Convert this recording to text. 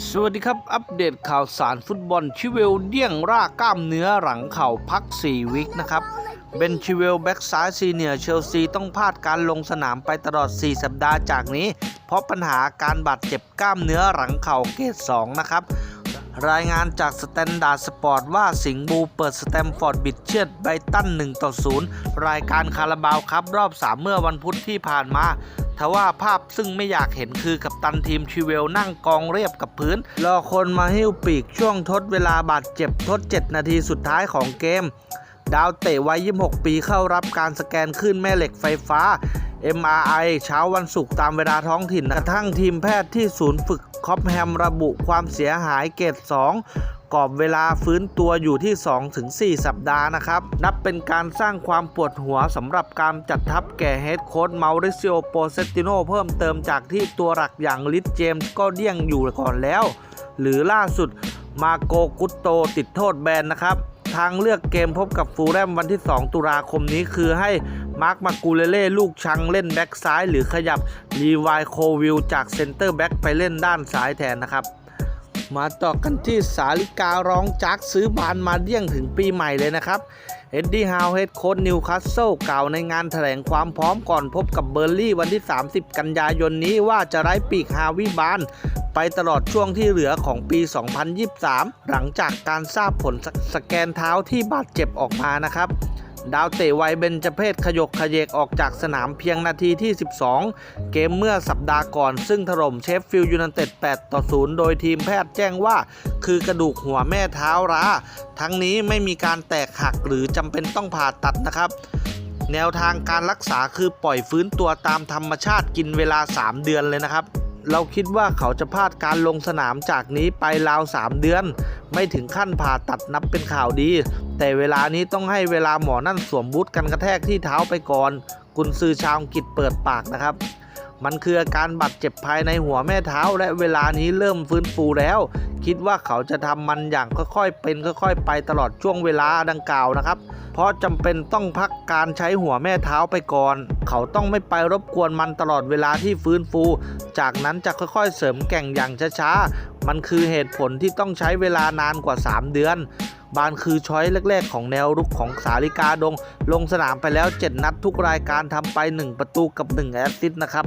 สวัสดีครับ อัปเดตข่าวสารฟุตบอลชิเวลเดี่ยงร่ากล้ามเนื้อหลังเข่าพัก 4 วิกนะครับเบนชิเวลแบ็กซ้ายซีเนียร์เชลซีต้องพลาดการลงสนามไปตลอด 4 สัปดาห์จากนี้ เพราะปัญหาการบาดเจ็บกล้ามเนื้อหลังเข่าเกรด2นะครับรายงานจากสแตนดาร์ดสปอร์ตว่าสิงห์บูเปิดสแตมฟอร์ดบิดเชียดไบตัน1ต่อ0รายการคาราบาวครับรอบ 3 เมื่อวันพุธที่ผ่านมา ทว่าภาพซึ่งไม่อยากเห็นคือกับตันทีมชิเวลนั่งกองเรียบกับพื้น รอคนมาหิ้วปีกช่วงทดเวลาบาดเจ็บทด 7 นาทีสุดท้ายของเกม ดาวเตะวัย 26 ปีเข้ารับการสแกนขึ้นแม่เหล็กไฟฟ้า MRI เช้าวันศุกร์ตามเวลาท้องถิ่นกระทั่งทีมแพทย์ที่ศูนย์ฝึกคอปแฮมระบุความเสียหายเกรด2กรอบเวลาฟื้นตัวอยู่ที่ 2-4 สัปดาห์นะครับ นับเป็นการสร้างความปวดหัวสำหรับการจัดทัพแก่เฮดโค้ชเมาริซิโอโปเซติโนเพิ่มเติมจากที่ตัวหลักอย่างลิสเจมส์ก็เดี่ยงอยู่ก่อนแล้ว หรือล่าสุดมาโกกุตโตติดโทษแบนนะครับ ทางเลือกเกมพบกับฟูลแลมวันที่ 2 ตุลาคมนี้คือให้ มาร์คมากูเลเล่ลูกชังเล่นแบ็กซ้าย หรือขยับรีวายโควิลจากเซนเตอร์แบ็กไปเล่นด้านซ้ายแทนนะครับ มาต่อกันที่สาลิการ้องจักซื้อบานมาเดี่ยงถึงปีใหม่เลยนะครับเอ็ดดี้ฮาวเฮดโค้ชนิวคาสเซิลกล่าวในงานแถลงความพร้อมก่อนพบกับเบอร์ลี่วันที่ 30 กันยายนนี้ว่าจะไร้ปีกฮาวิบาน ไปตลอดช่วงที่เหลือของปี 2023 หลังจากการทราบผลสสแกนเท้าที่บาดเจ็บออกมานะครับ ดาวเตะวัยเบนจเพศขยกขยเยกออกจากสนามเพียงนาทีที่ 12 เกมเมื่อสัปดาห์ก่อน ซึ่งถล่มเชฟฟิลด์ยูไนเต็ด 8 ต่อ 0 โดยทีมแพทย์แจ้งว่า คือกระดูกหัวแม่เท้าร้า ทั้งนี้ไม่มีการแตกหักหรือจำเป็นต้องผ่าตัดนะครับแนวทางการรักษาคือปล่อยฟื้นตัวตามธรรมชาติกินเวลา 3 เดือนเลยนะครับ เราคิดว่าเขาจะพลาดการลงสนามจากนี้ไปราว 3 เดือน ไม่ถึงขั้นผ่าตัดนับเป็นข่าวดี แต่เวลานี้ต้องให้เวลาหมอนั่นสวมบูทกันกระแทกที่เท้าไปก่อน กุนซือชาวอังกฤษเปิดปากนะครับ มันคืออาการบาดเจ็บภายในหัวแม่เท้า และเวลานี้เริ่มฟื้นฟูแล้ว คิดว่าเขาจะทำมันอย่างค่อยๆ เป็นค่อย ๆ ไปตลอดช่วงเวลาดังกล่าวนะครับ เพราะจำเป็นต้องพักการใช้หัวแม่เท้าไปก่อน เขาต้องไม่ไปรบกวนมันตลอดเวลาที่ฟื้นฟู จากนั้นจะค่อยๆ เสริมแก่งอย่างช้าๆ มันคือเหตุผลที่ต้องใช้เวลานานกว่า 3 เดือนบานคือช้อยแรก ๆ ของแนวรุกของสาลิกาดง ลงสนามไปแล้ว 7 นัดทุกรายการทำไป 1 ประตูกับ 1 แอสซิสต์นะครับ